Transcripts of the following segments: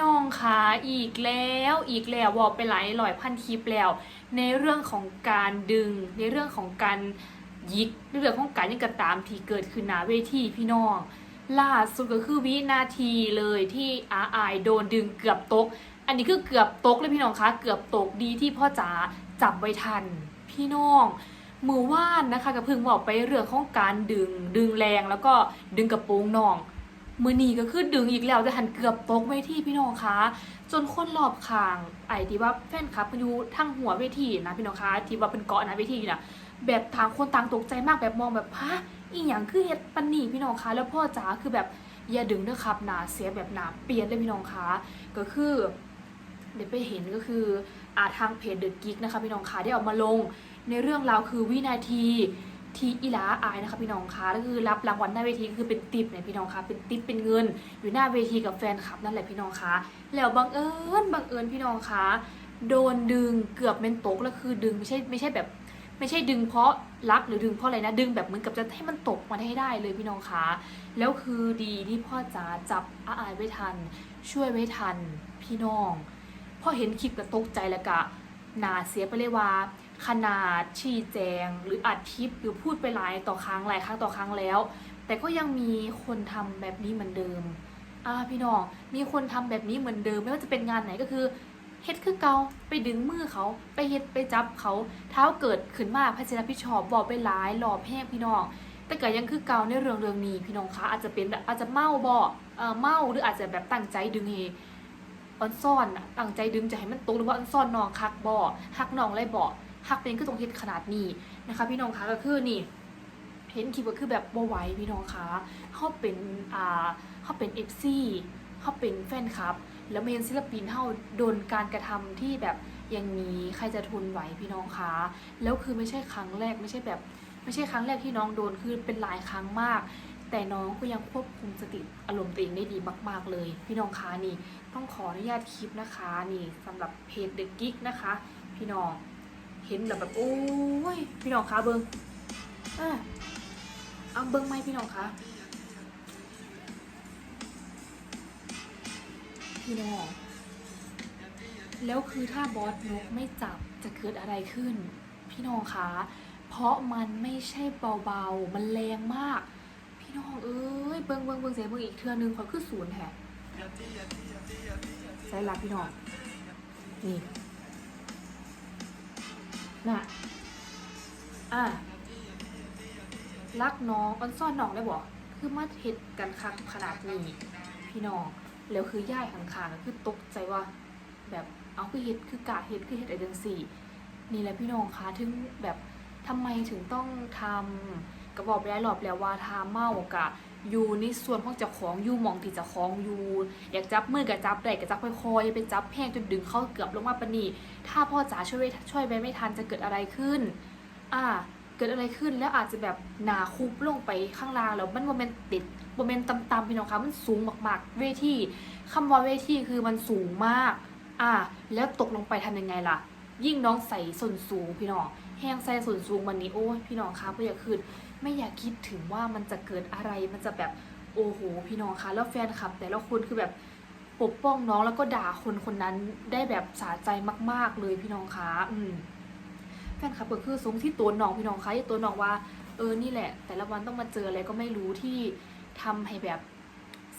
น้องคะอีกแล้วอีกแล้วบอกไปหลายร้อยพันคลิปแล้ว ในเรื่องของการดึง ในเรื่องของการยิกเรื่องของการยังกระตามที่เกิดขึ้นหนาเวทีพี่น้องล่าสุดก็คือวินาทีเลยที่อาอายโดนดึงเกือบตก อันนี้คือเกือบตกเลยพี่น้องคะ เกือบตกดีที่พ่อจ๋าจับไว้ทัน พี่น้องมือว่านนะคะกับพึ่งบอกไปเรื่องของการดึงดึงแรงแล้วก็ดึงกระโปรงน้อง มือนีก็คือดึงอีกแล้วแต่หันเกือบตกเวทีพี่น้องคะจนคนรอบข้างไอ้ที่ว่าแฟนคลับมันอยู่ทั้งหัวเวทีนะพี่น้องคะที่ว่าเป็นเกาะนะเวทีนะแบบทางคนต่างตกใจมากแบบมองแบบฮะอีหยังคือเฮ็ดปันนี่พี่น้องคะแล้วพ่อจ๋าคือแบบอย่าดึงเด้อครับหนาเสียแบบหนาเปลี่ยนเลยพี่น้องคะก็คือเดี๋ยวไปเห็นก็คืออาทางเพจเดอะกิ๊กนะคะพี่น้องคะได้ออกมาลงในเรื่องราวคือวินาที ที่อีหลาอายนะคะพี่น้องคะก็คือรับรางวัลหน้าเวทีคือเป็นติปเนี่ยพี่น้องคะเป็นติปเป็นเงิน อยู่หน้าเวทีกับแฟนคลับนั่นแหละพี่น้องคะแล้วบังเอิญบังเอิญพี่น้องคะโดนดึงเกือบเป็นตกแล้วคือดึงไม่ใช่ไม่ใช่แบบ ไม่ใช่ดึงเพราะรักหรือดึงเพราะอะไรนะดึงแบบเหมือนกับจะให้มันตกมาให้ได้เลยพี่น้องคะแล้วคือดีที่พ่อจ๋าจับอาอายไว้ทัน ช่วยไว้ทันพี่น้องพ่อเห็นคลิปก็ตกใจแล้วกะหนาเสียไปเลยว่า ขนาดชี้แจง หรืออัดคลิปหรือพูดไปหลายต่อครั้งหลายครั้งต่อครั้งแล้ว แต่ก็ยังมีคนทำแบบนี้เหมือนเดิมอ่าพี่น้องมีคนทำแบบนี้เหมือนเดิม ไม่ว่าจะเป็นงานไหนก็คือเฮ็ดคือเกาไปดึงมือเขาไปเฮ็ดไปจับเขาเท้าเกิดขึ้นมาพระเจ้าพิชอบบอกไปหลายหลอบแห้งพี่น้องแต่ก็ยังคือเกาในเรื่องเรื่องนี้พี่น้องคะอาจจะเป็นแบบอาจจะเมาบ่เออเมาหรืออาจจะแบบตั้งใจดึงเฮออนซ่อนตั้งใจดึงจะให้มันตกหรือว่าออนซ่อนน้องคักบ่ฮักน้องเลยบ่ ฮักเป็นคือตรงเฮ็ดขนาดนี้นะคะ พี่น้องคะก็คือนี่เห็นคลิปก็คือแบบบ่ไหวพี่น้องคะเขาเป็นอ่าเขาเป็น FC เขาเป็นแฟนคลับ แล้วเมนศิลปินเขาโดนการกระทำที่แบบอย่างนี้ใครจะทนไหวพี่น้องคะแล้วคือไม่ใช่ครั้งแรกไม่ใช่แบบไม่ใช่ครั้งแรกที่น้องโดนคือเป็นหลายครั้งมาก แต่น้องก็ยังควบคุมสติอารมณ์ตัวเองได้ดีมาก ๆ เลย พี่น้องคะนี่ ต้องขออนุญาตคลิปนะคะนี่สำหรับเพจ The Geek นะคะ พี่น้อง เห็นแล้วแบบโอ้ยพี่น้องคะเบิงอะเอาเบิงไหมพี่น้องคะพี่น้องแล้วคือถ้าบอสนกไม่จับจะเกิดอะไรขึ้น พี่น้องคะเพราะมันไม่ใช่เบาๆ มันแรงมาก พี่น้องเอ้ยเบิ้งเบิ้งเบิ้งเสียเบิ้งอีกเทือนึงเขาคือศูนย์แท้ใส่หลักพี่น้องนี่ น่ะ อะรักน้องออนซ่อนน้องได้บอกคือมาเห็ดกันคักขนาดนี้พี่น้องแล้วคือย่ายข้างๆก็คือตกใจว่า แบบเอาคือเห็ดคือกะเห็ดคือเห็ดไอเดนสี่นี่แหละพี่น้องคะถึงแบบทำไมถึงต้องทำก็บอกไปได้หรอบแล้วว่าทาเมากะ อยู่ในส่วนของเจ้าของอยู่มองที่เจ้าของอยู่อยากจับมือกับจับได้กับจับค่อยๆอย่าไปจับแพงจนดึงเข้าเกือบลงมาปนีถ้าพ่อจ๋าช่วยช่วยไว้ไม่ทันจะเกิดอะไรขึ้น อ่า เกิดอะไรขึ้นแล้วอาจจะแบบหนาคุบลงไปข้างล่างแล้วมันโมเมนต์ติดโมเมนต์ต่ำๆพี่น้องคะมันสูงมากๆ เวทีคำว่าเวทีคือมันสูงมาก อ่า แล้วตกลงไปทำยังไงล่ะ ยิ่งน้องใส่ส่วนสูงพี่น้องแห้งใส่ส่วนสูงมันนี้โอ้ยพี่น้องคะไม่อยากคืน ไม่อยากคิดถึงว่ามันจะเกิดอะไรมันจะแบบโอ้โหพี่น้องคะแล้วแฟนคลับ แต่ละคนคือแบบปกป้องน้องแล้วก็ด่าคนคนนั้นได้แบบสาใจมาก ๆเลยพี่น้องคะอืมแฟนคลับก็คือสงที่ตัวน้องพี่น้องคะที่ตัวน้องว่าเออนี่แหละ แต่ละวันต้องมาเจออะไรก็ไม่รู้ที่ทำให้แบบ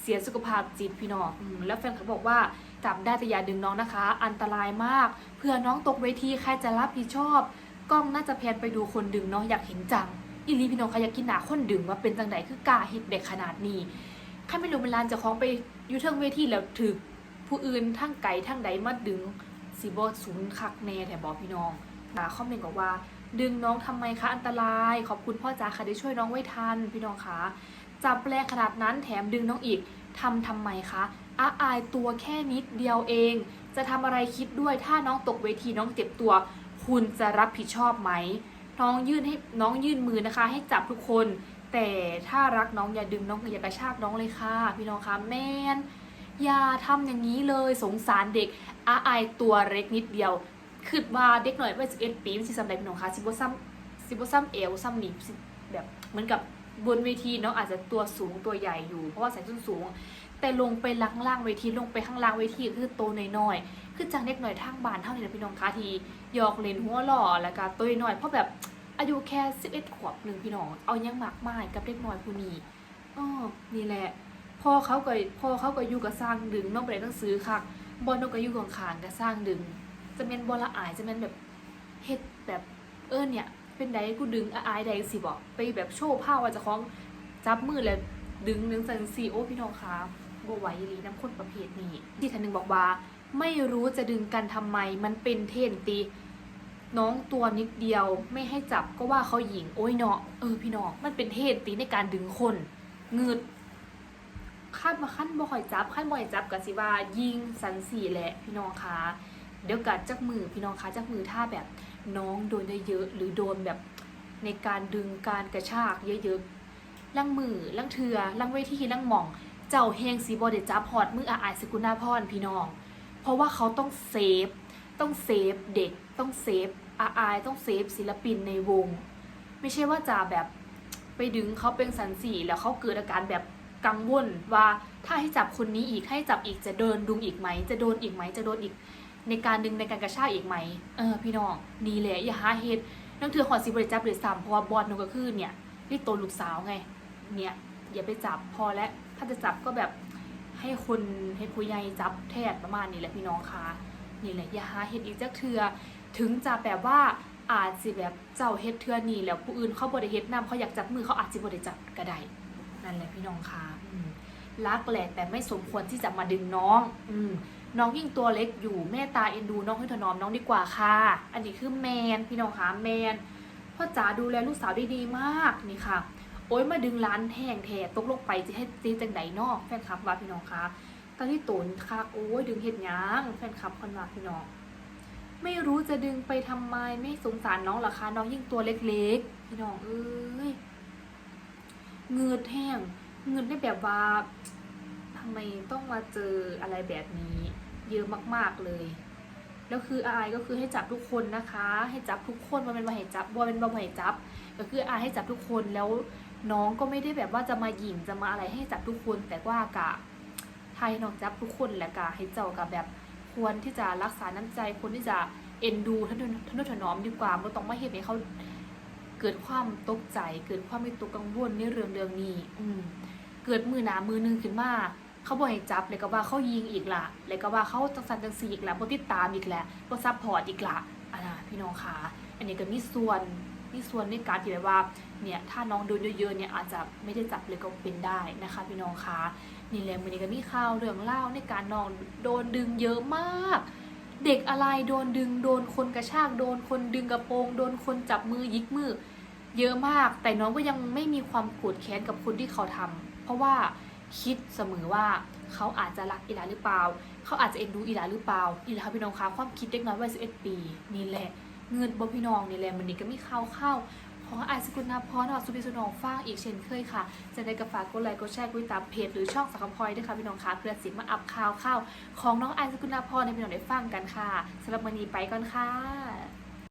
เสียสุขภาพจิตพี่น้องอืมแล้วแฟนคลับบอกว่าจับได้แต่อย่าดึงน้องนะคะ อันตรายมาก เพื่อน้องตกเวทีใครจะรับผิดชอบ กล้องน่าจะแพนไปดูคนดึงเนาะอยากเห็นจัง อีลีพี่น้องคะอยากกินหนาคนดึงว่าเป็นจังไดคือกล้าเฮ็ดเด็กขนาดนี้ใครไม่รู้เวลานจะคล้องไปยูเทิงเวทีแล้วถึกผู้อื่นทั้งไก่ทั้งใดมาดึงสีบอศูนย์คักแน่แถบอพี่น้องดาคอมเมนต์บอกว่า ดึงน้องทำไมคะอันตราย ขอบคุณพ่อจ๋าค่ะได้ช่วยน้องไว้ทันพี่น้องคะจับแรงขนาดนั้นแถมดึงน้องอีกทำทำไมคะอาอายตัวแค่นิดเดียวเอง จะทำอะไรคิดด้วยถ้าน้องตกเวทีน้องเจ็บตัว คุณจะรับผิดชอบไหม น้องยื่นให้น้องยื่นมือนะคะ ให้จับทุกคน แต่ถ้ารักน้องอย่าดึงน้องอย่ากระชากน้องเลยค่ะ พี่น้องคะแมนอย่าทำอย่างนี้เลยสงสารเด็กอาอายตัวเล็กนิดเดียวคือว่าเด็กหน่อยวัยสิบเอ็ดปีมันสิสำเร็จพี่น้องคะสิบซ้ำสิบซ้ำเอวซ้ำหนีบแบบเหมือนกับบนเวทีน้องอาจจะตัวสูงตัวใหญ่อยู่เพราะว่าใส่ส้นสูง แต่ลงไปล่างล่างเวทีลงไปข้างล่างเวทีคือโตน้อยๆคือจังเล็กหน่อยทางบานเท่านี้นะพี่น้องคะที่หยอกเล่นหัวหล่อแล้วก็ตัวน้อยเพราะแบบ อายุแค่11ขวบหนึ่งพี่น้อง เอายังมากมายกับเด็กน้อยผู้นี้อ้อนี่แหละพ่อเขาก็พ่อเขาก็อยู่กับสร้างดึงน้องไปเรียนหนังสือค่ะบอลนกก็อยู่ข้างกับสร้างดึง จะเป็นบอลละอายจะเป็นแบบเฮ็ดแบบเออเนี่ย เป็นไดกูดึงอะอายใดสิบอกไปแบบโชว์ผ้าว่าจะคล้องจับมือแล้วดึงดึงสันสีโอพี่น้องคะบ่ไหวลีน้ำคนประเภทนี้ที่ท่านหนึ่งบอกว่า ไม่รู้จะดึงกันทำไมมันเป็นเทนตี น้องตัวนิดเดียวไม่ให้จับก็ว่าเขาหญิงโอ้ยเนาะเออพี่น้องมันเป็นเทนตีในการดึงคนเงืดขั้นมาขั้นบ่คอยจับขั้นบ่อยจับกับสิว่ายิงสันสีแหละพี่น้องคะเดี๋ยวกัดจักมือพี่น้องคะจักมือถ้าแบบน้องโดนเยอะๆหรือโดนแบบในการดึงการกระชากเยอะๆลังมือลังเทือลังเวทีลังหม่อง เจ้าเฮงสีบอเดจับพอดมืออาอายสกุณาพรพี่น้อง เพราะว่าเขาต้องเซฟต้องเซฟเด็ก ต้องเซฟอาอายต้องเซฟศิลปินในวง ไม่ใช่ว่าจะแบบไปดึงเขาเป็นสันสีแล้วเขาเกิดอาการแบบกังวลว่าถ้าให้จับคนนี้อีกให้จับอีกจะเดินดุงอีกไหม จะโดนอีกไหมจะโดนอีก ในการดึงในการกระชากอีกไหมเออพี่น้องนี่แหละอย่าหาเฮ็ดนั่นคือหอดสิบริจับหรือซ้ำเพราะว่าบอลนูก็คือเนี่ยนี่โตวลูกสาวไงเนี่ยอย่าไปจับพอแล้วถ้าจะจับก็แบบให้คนให้ผู้ใหญ่จับแทนประมาณนี้แหละพี่น้องคะนี่แหละอย่าหาเฮ็ดอีกจักเทือ ถึงจะแบบว่าอาจสิแบบเจ้าเฮ็ดเทือนี่แล้วผู้อื่นเขาบ่ได้เฮ็ดนํเขาอยากจับมือเขาอาจสิบ่ได้จับก็ได้นั่นแหละพี่น้องคะรักแหละแต่ไม่สมควรที่จะมาดึงน้อง อืน้องยิ่งตัวเล็กอยู่เมตตาเอ็นดูน้องให้ถนอมน้องดีกว่าค่ะ อันนี้คือแมนพี่น้องคะแมนพ่อจ๋าดูแลลูกสาวได้ดีมากนี่ค่ะ โอ้ยมาดึงร้านแห้งแท้ตกลงไปจะให้จีจังไดนอกแฟนคลับว่าพี่น้องคะตอนที่ตุนค่ะโอ้ยดึงเห็ดยางแฟนคลับคนว่าพี่น้อง ไม่รู้จะดึงไปทำไมไม่สงสารน้องหรอคะน้องยิ่งตัวเล็กๆพี่น้องเอ้ยเงือดแห้งเงือได้แบบว่าทำไมต้องมาเจออะไรแบบนี้ เยอะมากๆเลย แล้วคืออายก็คือให้จับทุกคนนะคะ ให้จับทุกคนว่าเป็นว่าให้จับว่าเป็นว่าให้จับ ก็คืออายให้จับทุกคนแล้วน้องก็ไม่ได้แบบว่าจะมาหยิ่งจะมาอะไรให้จับทุกคน แต่ว่ากะไทยน้องจับทุกคนแหละกะให้เจ้ากับแบบ ควรที่จะรักษาน้ำใจควรที่จะเอ็นดูท่านท่านถนอมดีกว่าไม่ต้องมาเห็นให้เขาเกิดความตกใจ เกิดความไม่ตกกังวลในเรื่องเรื่องนี้ อืมเกิดมือหนามือหนึงขึ้นมาเขาบอกให้จับเลยก็ว่าเขายิงอีกละเลยก็ว่าเขาจังสันจังสีอีกละบ่ติดตามอีกแหละบ่ซัพพอร์ตอีกละอ่าพี่น้องคะอันนี้ก็มีส่วนมีส่วนในการที่แบบว่าเนี่ยถ้าน้องโดนเยอะๆเนี่ยอาจจะไม่ได้จับเลยก็เป็นได้นะคะ พี่น้องคะ นี่แหละมันนี้ก็มีข่าวเรื่องเล่าในการน้องโดนดึงเยอะมาก เด็กอะไรโดนดึงโดนคนกระชากโดนคนดึงกระโปรงโดนคนจับมือยิกมือ เยอะมาก แต่น้องก็ยังไม่มีความโกรธแค้นกับคนที่เขาทำเพราะว่าคิดเสมอว่าเขาอาจจะรักอีหลาหรือเปล่า เขาอาจจะเอ็นดูอีหลาหรือเปล่านี่แหละค่ะพี่น้องคะความคิดเด็กน้อยวัย11ปี นี่แหละเงินบ่พี่น้องนี่แหละมันนี่ก็มีข่าวเข้า ของอายสกุลนาพรนอสุพิสุนองฟ้างอีกเช่นเคยค่ะจะได้กระฝากกดไลค์กดแชร์กดติดตามเพจหรือช่องสังคมพอยด้วยค่ะพี่น้องคะเพื่อสิมาอัพข่าวเข้าของน้องอายสกุลนาพรในพี่น้องได้ฟังกันค่ะสำหรับวันนี้ไปก่อนค่ะ